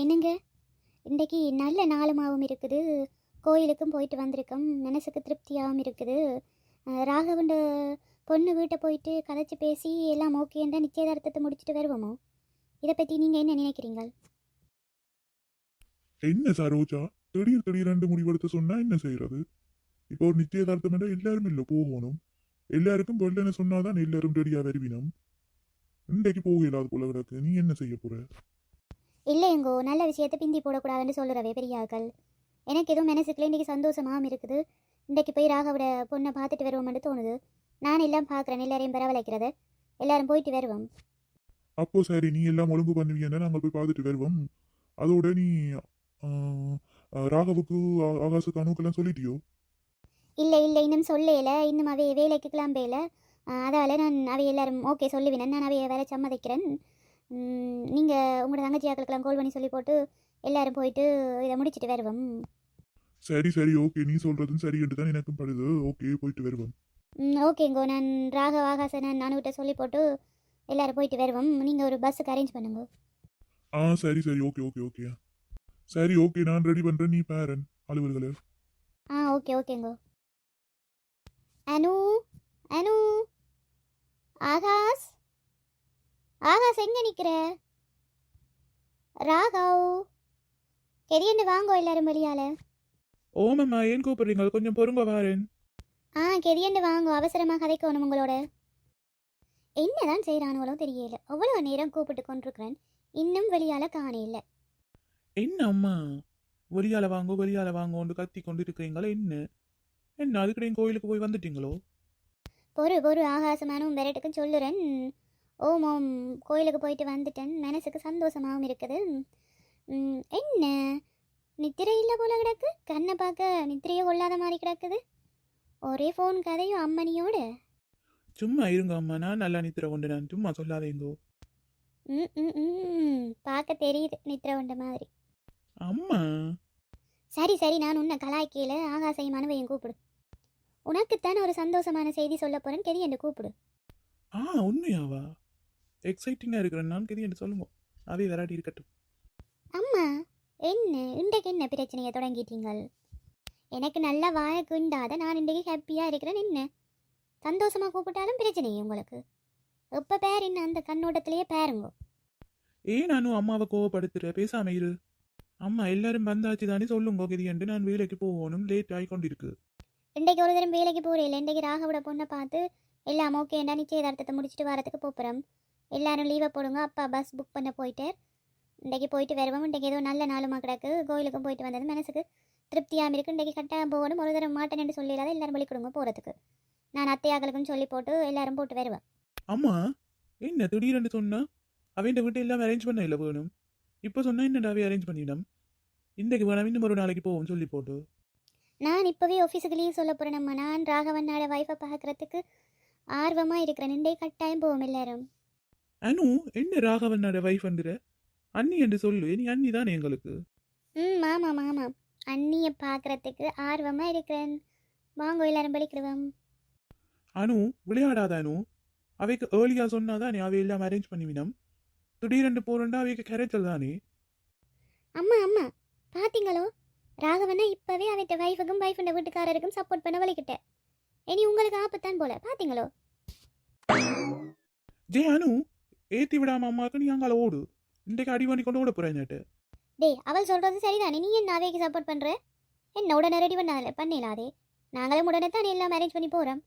என்னங்க? இன்றைக்கி நல்ல நாளமாகவும் இருக்குது. கோயிலுக்கும் போயிட்டு வந்திருக்கோம். மனசுக்கு திருப்தியாகவும் இருக்குது. ராகவண்ட பொண்ணு வீட்டை போயிட்டு கதைச்சி பேசி எல்லாம் ஓகேன்றா நிச்சயதார்த்தத்தை முடிச்சுட்டு வருவோமோ? இதை பற்றி நீங்கள் என்ன நினைக்கிறீங்க? என்ன சரோஜா? திடீர் திடீரென்று முடிவெடுத்து சொன்னால் என்ன செய்யறது இப்போ ஒரு நிச்சயதார்த்தம் என்றா எல்லாரும் இல்லை போகணும். எல்லாருக்கும் வெள்ளன சொன்னாதான் எல்லாரும் ரெடியாக வருவினம். இன்றைக்கு போக இல்லாத போல கிடக்கு. நீ என்ன செய்ய போகிற இல்லைங்கோ நல்ல விஷயத்தை பிந்தி போடக்கூடாதுன்னு சொல்கிறவே பெரியாக்கள் எனக்கு எதுவும் மனசுக்குள்ள இன்றைக்கி சந்தோஷமாகவும் இருக்குது. இன்றைக்கு போய் ராகவோட பொண்ணை பார்த்துட்டு வருவோம்னு தோணுது. நான் எல்லாம் பார்க்குறேன் எல்லாரையும் பரவலைக்கிறத எல்லாரும் போயிட்டு வருவோம். அப்போ சரி நீ எல்லாம் ஒழுங்கு பண்ணுவீங்கன்னா நாங்கள் போய் பார்த்துட்டு வருவோம். அதோட நீ ராகவுக்கு ஆ- ஆகாசுக்கு அணுக்கெல்லாம் சொல்லிட்டியோ? இல்லை இல்லை இன்னும் சொல்லல. இன்னும் அவைய வேலைக்கு கிளம்பையில அதால் நான் அவை எல்லாரும் ஓகே சொல்லுவேன் நான் அவைய வேலை சம்மதிக்கிறேன். நீங்கள் உங்களோட தங்கச்சியாக்களுக்கெல்லாம் கால் பண்ணி சொல்லி போட்டு எல்லாரும் போயிட்டு இதை முடிச்சிட்டு வருவோம். சரி சரி ஓகே நீ சொல்றதும் சரி என்று தான் எனக்கும் படுது. ஓகே போயிட்டு வருவோம். ஓகேங்கோ நான் ராகவ ஆகாச நான் நானுகிட்ட சொல்லி போட்டு எல்லாரும் போயிட்டு வருவோம். நீங்கள் ஒரு பஸ்ஸுக்கு அரேஞ்ச் பண்ணுங்க. ஆ சரி சரி. ஓகே ஓகே ஓகே சரி ஓகே நான் ரெடி பண்றேன். நீ பேரன் அலுவல்களை. ஆ ஓகே ஓகேங்கோ அனு அனு ஆகாஷ்? ஆகாஷ் எங்கே நிற்கிற ராகவ் கெரியன்னு வாங்கோ எல்லாரும் வெளியால ஓமம்மா ஏன் கூப்பிடுறீங்க? கொஞ்சம் பொறுங்க வாரேன். ஆ கெரியன்னு வாங்கோ அவசரமாக கதைக்கணும் உங்களோட. என்னதான் செய்கிறானுங்களோ தெரியல. அவ்வளோ நேரம் கூப்பிட்டு கொண்டிருக்கிறேன். இன்னும் வெளியால காணையில்ல என்ன அம்மா? வெளியால வாங்கோ வெளியால வாங்கோன்னு கத்தி கொண்டு இருக்கிறீங்களா என்ன? என்ன அதுக்கிடையும் கோயிலுக்கு போய் வந்துட்டீங்களோ? பொறு பொறு ஆகாசமானும் விரட்டுக்கும் சொல்லுறேன். ஓம் ஓம் கோயிலுக்கு போயிட்டு வந்துட்டேன். மனசுக்கு சந்தோஷமாகவும் இருக்குது. என்ன? நித்திரை இல்லை போல கிடக்கு. கண்ணை பார்க்க நித்திரையே கொள்ளாத மாதிரி கிடக்குது. ஒரே ஃபோன் கதையும் அம்மனியோட. சும்மா இருங்க அம்மா. நான் நல்லா நித்திர கொண்டு நான் சும்மா சொல்லாதேங்கோ ம் ம் ம் பார்க்க தெரியுது நித்திரை உண்ட மாதிரி. அம்மா. சரி சரி. நான் உன்னை கலாய்க்கையில் ஆகாசையும் மனுவையும் கூப்பிடு. உனக்குத்தானே ஒரு சந்தோஷமான செய்தி சொல்ல போறேன் கெதி என்று கூப்பிடு. ஆ உண்மையாவா? எக்ஸைட்டிங்காக இருக்கிறேன் நான் கதி என்று சொல்லுங்க. அவே விராட்டி இருக்கட்டும். அம்மா என்ன? இன்றைக்கு என்ன பிரச்சனையை தொடங்கிட்டீங்கள்? எனக்கு நல்லா வாய குண்டாத நான் இன்றைக்கு ஹாப்பியாக இருக்கிறேன். என்ன? சந்தோஷமாக கூப்பிட்டாலும் பிரச்சனை உங்களுக்கு. எப்போ பேர் என்ன? அந்த கண்ணோட்டத்திலேயே பேருங்க. ஏன் நானும் அம்மாவை கோவப்படுத்துற? பேசாம இரு. அம்மா எல்லாரும் வந்தாச்சு தானே சொல்லுங்க கதி என்று நான் வேலைக்கு போகணும். லேட் ஆகி கொண்டிருக்கு. இன்றைக்கு ஒரு தரம் வேலைக்கு போகிறேன் இன்றைக்கு ராகவோட பொண்ணை பார்த்து எல்லாம் ஓகேண்டா நிச்சயதார்த்தத்தை முடிச்சுட்டு வரதுக்கு போகிறோம் எல்லாரும் லீவை போடுங்க. அப்பா பஸ் புக் பண்ண போயிட்டார். இன்றைக்கு போயிட்டு வருவோம். இன்றைக்கு ஏதோ நல்ல நாளுமா கிடக்கு. கோயிலுக்கும் போயிட்டு வந்தது. மனசுக்கு திருப்தியாக இருக்கு. இன்றைக்கு கட்டாயம் போகணும். ஒரு மாட்டேன் என்று சொல்லிடாத எல்லாரும் வழி கொடுங்க போகிறதுக்கு நான் அத்தையாக்களுக்கும் சொல்லி போட்டு எல்லாரும் போட்டு வருவேன். அம்மா என்ன திடீரென்று சொன்னா? அவன் வீட்டை எல்லாம் அரேஞ்ச் பண்ண இல்லை வேணும். இப்போ சொன்னா என்னடா அவை அரேஞ்ச் பண்ணிடும்? இன்றைக்கு வேணாம். இன்னும் ஒரு நாளைக்கு போவோம் சொல்லி போட்டு. நான் இப்போவே ஆஃபீஸுக்கு லீவ் சொல்ல போகிறேன் நம்ம நான் ராகவண்ணாட ஒய்ஃபை பார்க்குறதுக்கு ஆர்வமாக இருக்கிறேன். இன்றைக்கு கட்டாயம் போவோம் எல்லாரும். அனு என்ன ராகவனோட வைஃப் வந்துற அண்ணி என்று சொல்லு நீ அண்ணி தானே எங்களுக்கு? ம் ஆமாம் ஆமாம். அண்ணியை பார்க்குறதுக்கு ஆர்வமாக இருக்கிறேன். வாங்க எல்லாரும் படிக்கிறோம் அனு விளையாடாத அனு. அவைக்கு ஏர்லியா சொன்னாதானே அவை எல்லாம் அரேஞ்ச் பண்ணிவினம் திடீரென்று போறேன்டா அவைக்கு கரைச்சல் தானே? அம்மா அம்மா. பார்த்தீங்களோ ராகவண்ணா இப்போவே அவட்ட ஒய்ஃபுக்கும் ஒய்ஃபுண்ட வீட்டுக்காரருக்கும் சப்போர்ட் பண்ண வலிக்கிட்டேன் இனி உங்களுக்கு ஆபத்தான் போல. பார்த்தீங்களோ ஜே அனு ஏத்தி விடாம அம்மாக்கு நீ அங்கால ஓடு. இன்றைக்கு அடி பண்ணி கொண்டு ஓட போறேன் டேய் அவள் சொல்கிறது சரிதானே? நீ என்ன அவைக்கு சப்போர்ட் பண்ணுற என்ன உடனே ரெடி பண்ணாதில்ல பண்ணிடலாதே நாங்களும் உடனே தான் எல்லாம் அரேஞ்ச் பண்ணி போகிறோம்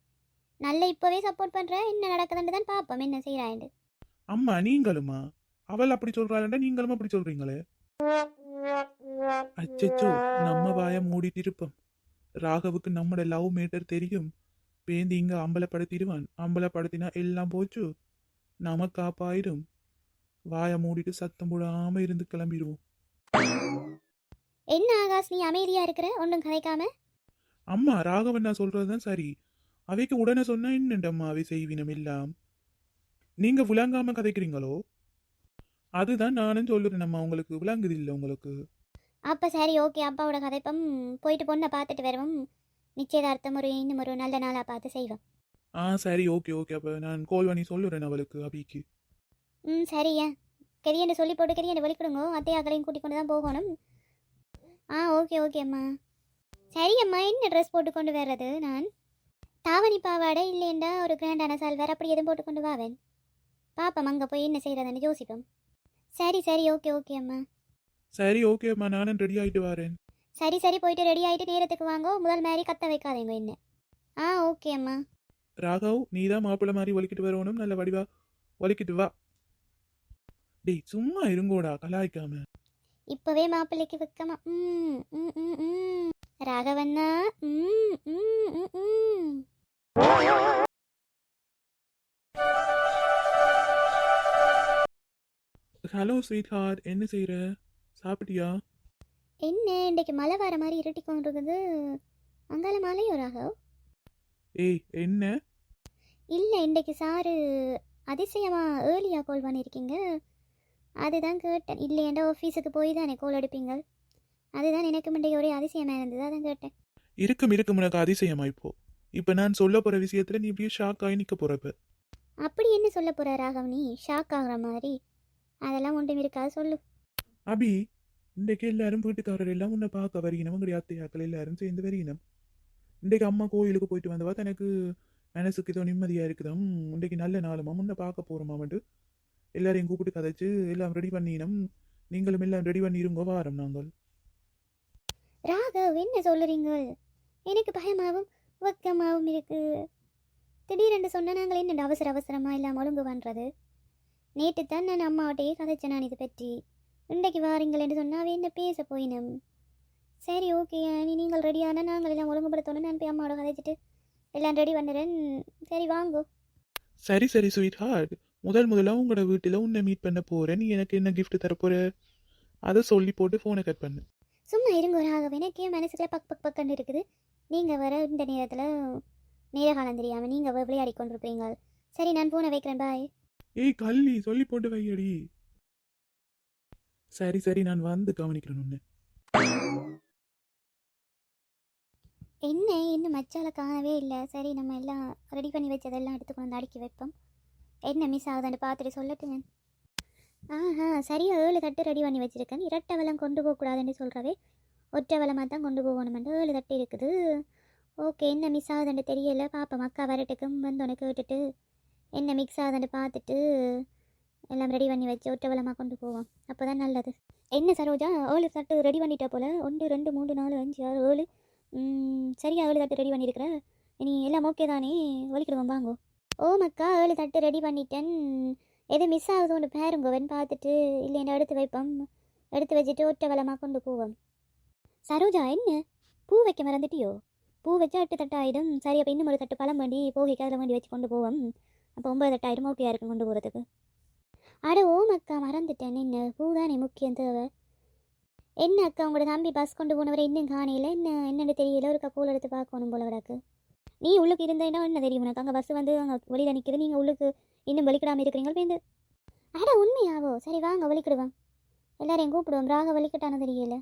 நல்ல இப்போவே சப்போர்ட் பண்ணுற என்ன நடக்குதுன்னு தான் பார்ப்போம் என்ன செய்கிறாண்டு அம்மா நீங்களுமா? அவள் அப்படி சொல்றாள்டா நீங்களும் அப்படி சொல்றீங்களே. அச்சச்சோ நம்ம வாய மூடிட்டு இருப்போம் ராகவுக்கு நம்மட லவ் மேட்டர் தெரியும். பேந்தி இங்க அம்பலப்படுத்திடுவான். அம்பலப்படுத்தினா எல்லாம் போச்சு. நமக்கு காப்பாயிடும் வாய மூடிட்டு சத்தம் போடாம இருந்து கிளம்பிடுவோம். என்ன ஆகாஷ் நீ அமைதியாக இருக்கிற? ஒன்றும் கதைக்காம அம்மா ராகவன் நான் சொல்றதுதான் சரி. அவைக்கு உடனே சொன்னா என்னண்டம்மா அவை செய்வினம் எல்லாம்? நீங்க விளங்காம கதைக்கிறீங்களோ? அதுதான் நானும் சொல்லுறேன் அம்மா உங்களுக்கு விளங்குது இல்லை உங்களுக்கு? அப்போ சரி ஓகே அப்பாவோட கதைப்பம். போயிட்டு பொண்ணை பார்த்துட்டு வருவோம். நிச்சயதார்த்தம் ஒரு இன்னும் ஒரு நல்ல நாளாக பார்த்து செய்வோம். ஆ சரி ஓகே ஓகே. அப்போ நான் கால் பண்ணி சொல்லுறேன் அவளுக்கு அபிக்கு. ம் சரியா கெரியன்னு சொல்லி போட்டு கெரியன்னு வலிக்கிடுங்க அத்தையாக்களையும் கூட்டிக் கொண்டு தான் போகணும். ஆ ஓகே ஓகே அம்மா. சரி அம்மா என்ன ட்ரெஸ் போட்டு கொண்டு வர்றது நான்? தாவணி பாவாடை இல்லைண்டா ஒரு கிராண்டான சால்வார் அப்படி எதுவும் போட்டு கொண்டு வாவேன் பாப்பம் அங்கே போய் என்ன செய்கிறதுன்னு யோசிப்போம். சரி சரி ஓகே ஓகே அம்மா. சரி ஓகேம்மா நானும் ரெடி ஆயிட்டு வரேன். சரி சரி போயிட்டு ரெடி ஆகிட்டு நேரத்துக்கு வாங்க. முதல் மாதிரி கத்த வைக்காதீங்க என்ன? ஆ ஓகே அம்மா. ராகவ் நீ தான் மாப்பிள்ளை மாதிரி ஒலிக்கிட்டு வரணும் நல்ல வடிவா ஒலிக்கிட்டு வா. டேய் சும்மா இருங்கோடா கலாய்க்காம. இப்போவே மாப்பிள்ளைக்கு வைக்கமா. ராகவண்ணா ஹலோ ஸ்வீட் ஹார்ட் என்ன செய்யற சாப்பிட்டியா? என்ன இன்றைக்கு மழை வர மாதிரி இருட்டி கொண்டு இருக்குது அங்கால மழையோ ராகவ்? ஏய் என்ன? இல்லை இன்றைக்கு சாரு அதிசயமா ஏர்லியாக கால் பண்ணியிருக்கீங்க அதுதான் கேட்டேன். இல்லையேண்டா ஆஃபீஸுக்கு போய் தானே கால் எடுப்பீங்க? அதுதான் எனக்கு முந்தைய ஒரே அதிசயமாக இருந்தது அதான் கேட்டேன். இருக்கும் இருக்கும். உனக்கு அதிசயமா இப்போ. இப்போ நான் சொல்ல போற விஷயத்துல நீ இப்படியே ஷாக் ஆகி நிக்க போறப்ப அப்படி என்ன சொல்ல போற ராகவ் நீ? ஷாக் ஆகுற மாதிரி. அதெல்லாம் ஒன்றும் இருக்காது சொல்லு. அபி இன்றைக்கு எல்லாரும் வீட்டுக்காரர் எல்லாம் உன்னை பார்க்க உங்களுடைய அத்தையாக்கள் எல்லாரும் சேர்ந்து வரீனம் இன்றைக்கு அம்மா கோயிலுக்கு போயிட்டு வந்தவா? தனக்கு மனசுக்கு ஏதோ நிம்மதியாக இருக்குதும் இன்றைக்கு நல்ல நாளுமா முன்ன பார்க்க போறோமாமட்டு எல்லாரையும் கூப்பிட்டு கதைச்சு எல்லாம் ரெடி பண்ணினோம். நீங்களும் எல்லாம் ரெடி பண்ணிருங்க வாரம் நாங்கள். ராகவ் என்ன சொல்லுறீங்க எனக்கு பயமாவும் வெக்கமாவும் இருக்கு. திடீரென்று சொன்ன நாங்கள் என்ன அவசர அவசரமாக எல்லாம் ஒழுங்கு பண்ணுறது நேற்று தான் நான் அம்மாவட்டையே கதைச்சேன் நான் இதை பற்றி. இன்றைக்கு வாரீங்களேன்னு சொன்னாவே என்ன பேச போயினம்? சரி ஓகே நீ நீங்கள் ரெடியான நாங்கள் எல்லாம் ஒழுங்குபடுத்தணும். நான் போய் அம்மாவோட கதைச்சிட்டு எல்லாம் ரெடி பண்ணுறேன். சரி வாங்கோ. சரி சரி ஸ்வீட் ஹார்ட் முதல் முதல்ல உங்களோட வீட்டில் உன்னை மீட் பண்ண போறேன். நீ எனக்கு என்ன gift தர போற? அதை சொல்லி போட்டு ஃபோனை கட் பண்ணு. சும்மா இருங்க ராகவ். எனக்கே மனசுக்குள்ள பக் பக் பக்கன்னு இருக்குது. நீங்கள் வர இந்த நேரத்தில் நேர காலம் தெரியாமல் நீங்கள் விளையாடி கொண்டிருப்பீங்க சரி நான் ஃபோனை வைக்கிறேன். பாய் ஏய் கள்ளி சொல்லி போட்டு வையடி. சரி சரி நான் வந்து கவனிக்கிறேன் உன்னை. என்ன? இன்னும் மச்சால காணவே இல்லை. சரி நம்ம எல்லாம் ரெடி பண்ணி வச்சதெல்லாம் எடுத்து கொண்டு வந்து அடுக்கி வைப்போம். என்ன மிஸ் ஆகுதுன்னு பார்த்துட்டு சொல்லட்டுங்க. ஆஹா சரியா ஏழு தட்டு ரெடி பண்ணி வச்சுருக்கேன். இரட்டை வளம் கொண்டு போகக்கூடாதுன்னு சொல்கிறவே ஒற்றை வளமாக தான் கொண்டு போகணுமெண்டு ஏழு தட்டு இருக்குது. ஓகே என்ன மிஸ் ஆகுதுன்னு தெரியல. பாப்பா அக்கா வரட்டுக்கும் வந்தோன்னு கேட்டுட்டு என்ன மிக்ஸ் ஆகுதுன்னு பார்த்துட்டு எல்லாம் ரெடி பண்ணி வச்சு ஒற்றை வளமாக கொண்டு போவோம். அப்போ தான் நல்லது. என்ன சரோஜா ஏழு தட்டு ரெடி பண்ணிட்டா போல்? ஒன்று ரெண்டு மூணு நாலு அஞ்சு ஆறு ஏழு சரியா ஏழு தட்டு ரெடி பண்ணியிருக்கிறேன் நீ எல்லாம் ஓகே தானே? ஒழிக்கிடுவோம் வாங்கோ. ஓ மக்கா ஏழு தட்டு ரெடி பண்ணிட்டேன். எது மிஸ் ஆகுது ஒன்று பேருங்கோவன் பார்த்துட்டு இல்லைன்னா எடுத்து வைப்போம்? எடுத்து வச்சுட்டு ஒற்றை வளமாக கொண்டு போவோம். சரோஜா என்ன? பூ வைக்க மறந்துட்டியோ? பூ வச்சா எட்டு தட்டாயிடும் சரி அப்போ இன்னும் ஒரு தட்டு பழம் வேண்டி போகிக்கு அதில் வேண்டி வச்சு கொண்டு போவோம். அப்போ ஒன்பது தட்டாயிரம் ஓகே இருக்கும் கொண்டு போகிறதுக்கு அட ஓ மக்கா மறந்துட்டேன். என்ன? பூ தானே முக்கியம் தேவை. என்ன அக்கா உங்களோட தம்பி பஸ் கொண்டு போனவரை இன்னும் காணையில் என்ன என்னன்னு தெரியல. ஒரு கோல் எடுத்து பார்க்கணும் போல விடாக்கு நீ உள்ளுக்கு இருந்தேன்னா என்ன தெரியும் உனக்கு? அங்கே பஸ் வந்து அங்கே வெளியில் நிற்கிது நீங்கள் உள்ளுக்கு இன்னும் வலிக்கிடாமல் இருக்கிறீங்களா பேருந்து அட உண்மையாவோ? சரி வாங்க வலிக்கிடுவோம் எல்லாரையும் கூப்பிடுவோம். ராக வலிக்கட்டானு தெரியல.